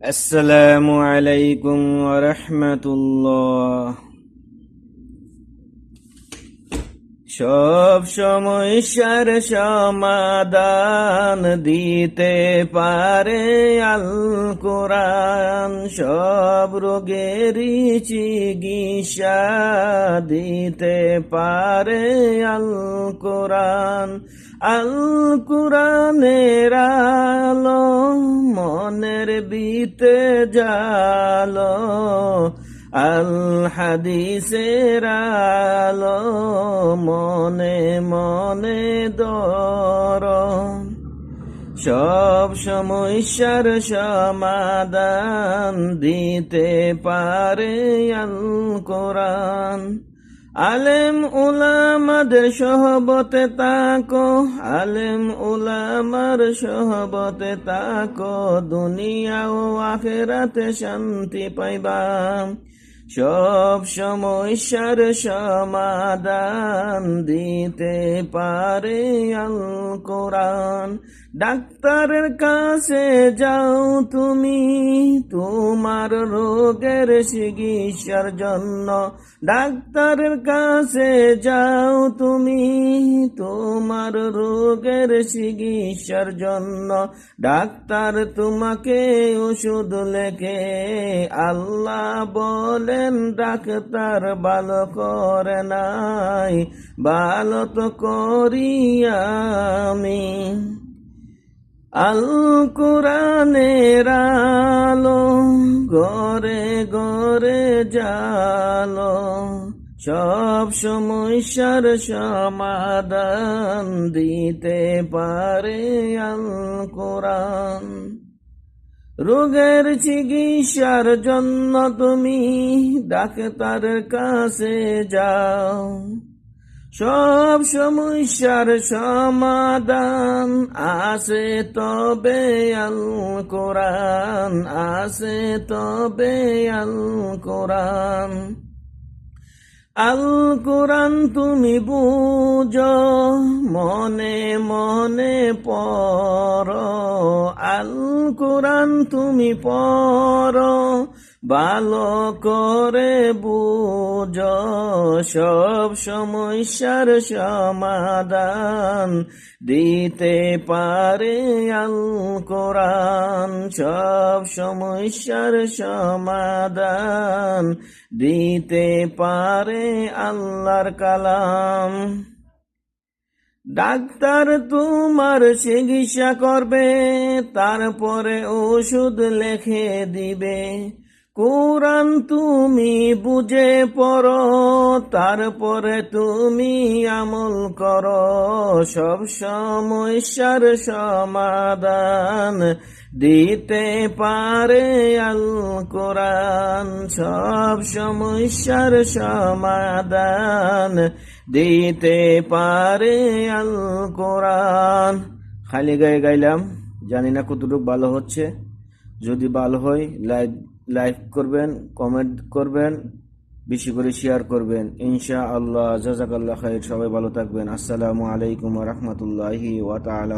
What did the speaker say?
আসসালামু আলাইকুম রহমতুল্লাহ সব সমস্যার সমাধান দিতে পারে আল কোরআন সব রোগেরই চিকিৎসা দিতে পারে আল কোরআন আল কোরআনের মনের বিতে জালো, আল হাদিসের আলো মনে মনে দর। সব সমস্যার সমাধান দিতে পারে আল কোরআন। আলেম উলামাদের সহবতে তাকো আলেম উলামার সহবতে তাকো দুনিয়া ও আখেরাতে শান্তি পাইবাম সব সমস্যার সমাধান দিতে পারে আল কোরআন। ডাক্তারের কাছে যাও তুমি তোমার রোগের চিকিৎসার জন্য। ডাক্তারের কাছে যাও তুমি তোমার রোগের চিকিৎসার জন্য ডাক্তার তোমাকে ওষুধ লেখে। আল্লাহ বলেন, ডাক্তার ভালো করে নাই, ভালো তো করি আমি। আল কোরআনের সমস্যার সমাধান দিতে পারে আল কোরআন রোগের চিকিৎসার জন্য তুমি ডাক্তারের কাছে যাও। সব সমস্যার সমাধান আছে তবে আল কোরআন আছে তবে আল কোরআন আল কোরআন তুমি বুঝ মনে মনে পর আল কোরআন তুমি পর ভালো করে বুঝ, সব সমস্যার সমাধান দিতে পারে আল কোরআন, সব সমস্যার সমাধান দিতে পারে আল্লাহর কালাম। ডাক্তার তোমার চিকিৎসা করবে, তারপরে ওষুধ লেখে দিবে। কোরআন তুমি বুঝে পড়ো, তারপরে তুমি আমল করো। সব সমস্যার সমাধান দিতে পারে আল কোরআন। সব সমস্যার সমাধান দিতে পারে আল কোরআন। খালি গায়ে গাইলাম, জানি না কতটুকু ভালো হচ্ছে। যদি ভালো হয় লাইক লাইক করবেন কমেন্ট করবেন, বেশি করে শেয়ার করবেন। ইনশা আল্লাহ জাজাকাল্লাহ খাইর, সবাই ভালো থাকবেন। আসসালামু আলাইকুম রহমতুল্লাহি ওয়া তাআলা